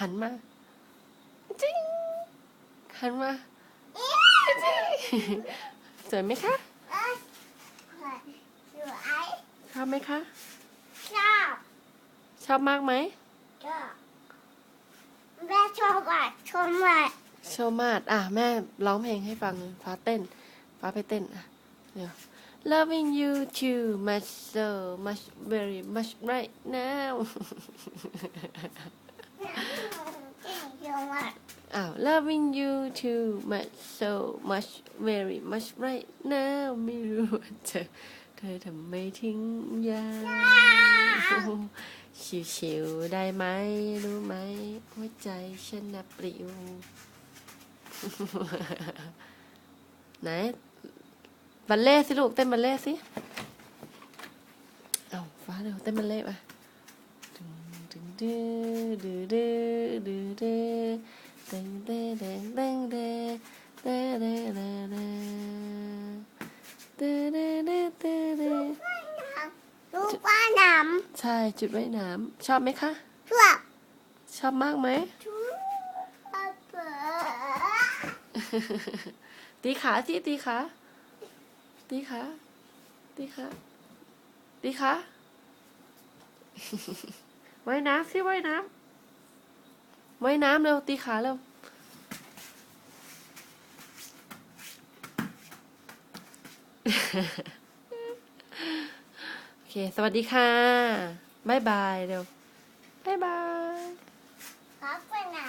หันมา จริง หันมา จริงสวยไหมคะเอ้ยสวยชอบไหมคะ ชอบ ชอบมากไหมชอบแม่ชอบอะชอบอะชอบมากอะ แม่ร้องเพลงให้ฟังฟ้าเต้นฟ้าไปเต้นอะเดี๋ยว Loving you too much so much very much right now ชอบอะ อ้าว Loving you too much so much very much right now ไม่รู้ว่าเธอเธอทำไมทิ้งยาชิวๆได้ไหมรู้ไหมหัวใจฉันนับปลิวไหนบัลเล่สิลูกเต้นบัลเล่สิ เอาฟ้าเร็วเต้นบัลเล่ต์มาดึงดึงดื้อดื้อดื้อดื้ ต้นเต้นเต้นเต้นเต้นเต้นเต้นเต้นเต้นเต้นเต้นเต้นเต้นเต้นเต้นลูกว่ายน้ใช่จุดว่ายน้ำชอบไหมคะำชอบชอบมากไหมชอบเปิดตีขาสิตีขาตีขาตีขาตีขา ว่ายน้ำสิว่ายน้ำ ว่ายน้ำเร็วตีขาเร็วโอเค สวัสดีค่ะบายบายเร็วบายบายพักไปไหน